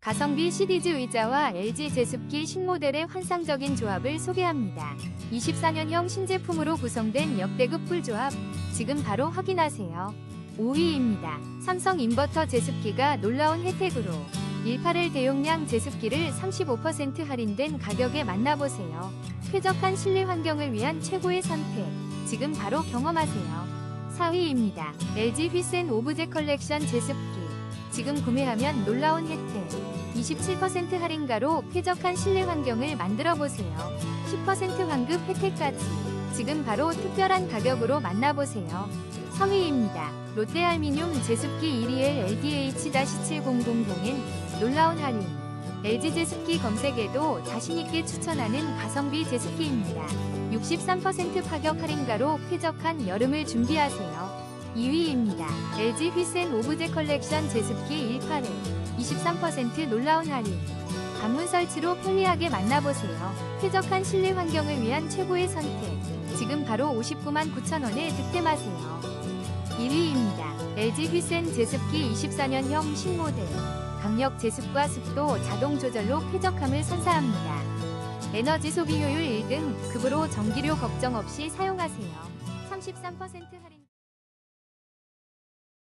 가성비 시리즈 의자와 LG 제습기 신모델의 환상적인 조합을 소개합니다. 24년형 신제품으로 구성된 역대급 풀조합, 지금 바로 확인하세요. 5위입니다. 삼성 인버터 제습기가 놀라운 혜택으로 18L 대용량 제습기를 35% 할인된 가격에 만나보세요. 쾌적한 실내 환경을 위한 최고의 선택, 지금 바로 경험하세요. 4위입니다. LG 휘센 오브제 컬렉션 제습기. 지금 구매하면 놀라운 혜택. 27% 할인가로 쾌적한 실내 환경을 만들어 보세요. 10% 환급 혜택까지. 지금 바로 특별한 가격으로 만나보세요. 3위입니다. 롯데알미늄 제습기 121 LDH-700동엔 놀라운 할인. LG 제습기 검색에도 자신있게 추천하는 가성비 제습기입니다. 63% 파격 할인가로 쾌적한 여름을 준비하세요. 2위입니다. LG 휘센 오브제 컬렉션 제습기 18회 23% 놀라운 할인. 방문 설치로 편리하게 만나보세요. 쾌적한 실내 환경을 위한 최고의 선택. 지금 바로 59만 9천원에 득템하세요. 1위입니다. LG 휘센 제습기 24년형 신모델. 강력 제습과 습도 자동 조절로 쾌적함을 선사합니다. 에너지 소비 효율 1등, 급으로 전기료 걱정 없이 사용하세요. 33% 할인